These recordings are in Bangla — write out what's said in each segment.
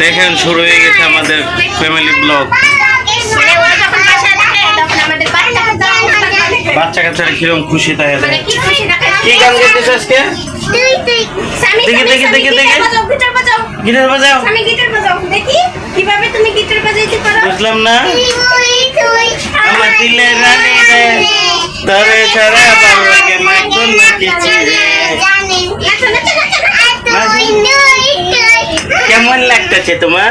দেখেন শুরু হয়ে গেছে আমাদের ফ্যামিলি ব্লগ বাচ্চা কাচ্চা কাচ্চারা কীরকম খুশি থাকে কি গান করতেছ আজকে? দেখি, দেখি, দেখি, দেখি। গিটার বাজাও। বুঝলাম না? দিলে না কেমন লাগতেছে তোমার?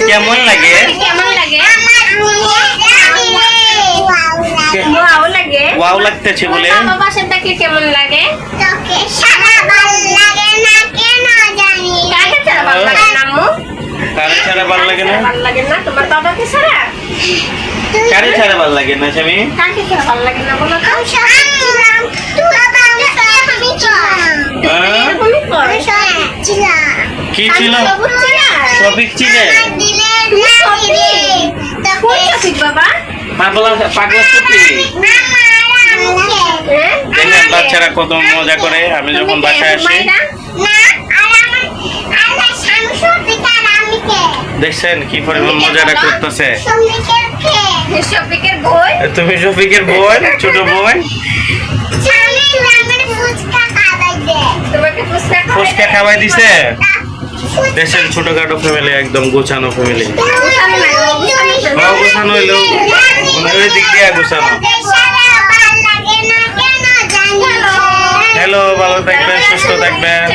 কেমন লাগে? কেমন লাগে? ওয়াও লাগতেছে বলে। থাকলে কেমন লাগে? ছাড়া ভালো লাগে না কারে ছাড়া ভালো লাগে না? ভালো লাগে না? তোমার বাবাকে ছাড়া? কারে ছাড়া ভালো লাগে না স্বামী? কাকে ছাড়া ভালো লাগে না বলো তো হ্যাঁ? এরকমই কর কি ছিল আমি সবুজ ছিলা? টপিক ছিল কোন টপিক বাবা পাগলা পাগলা টপিক হ্যাঁ? দেখেন বাচ্চারা কত মজা করে। আমি যখন বাসায় আসি। দেখছেন কি পরিমাণ মজাটা করতেছে? শফিকের বই? তুমি শফিকের বোন ছোট বোন তোমাকে ফুচকা খাওয়াই দিছে? দেশের ছোটখাটো ফ্যামিলি একদম গোছানো ফ্যামিলি গোছানো হইলেও ওই দিক দিয়ে গোছানো। হ্যালো ভালো থাকবেন সুস্থ থাকবেন।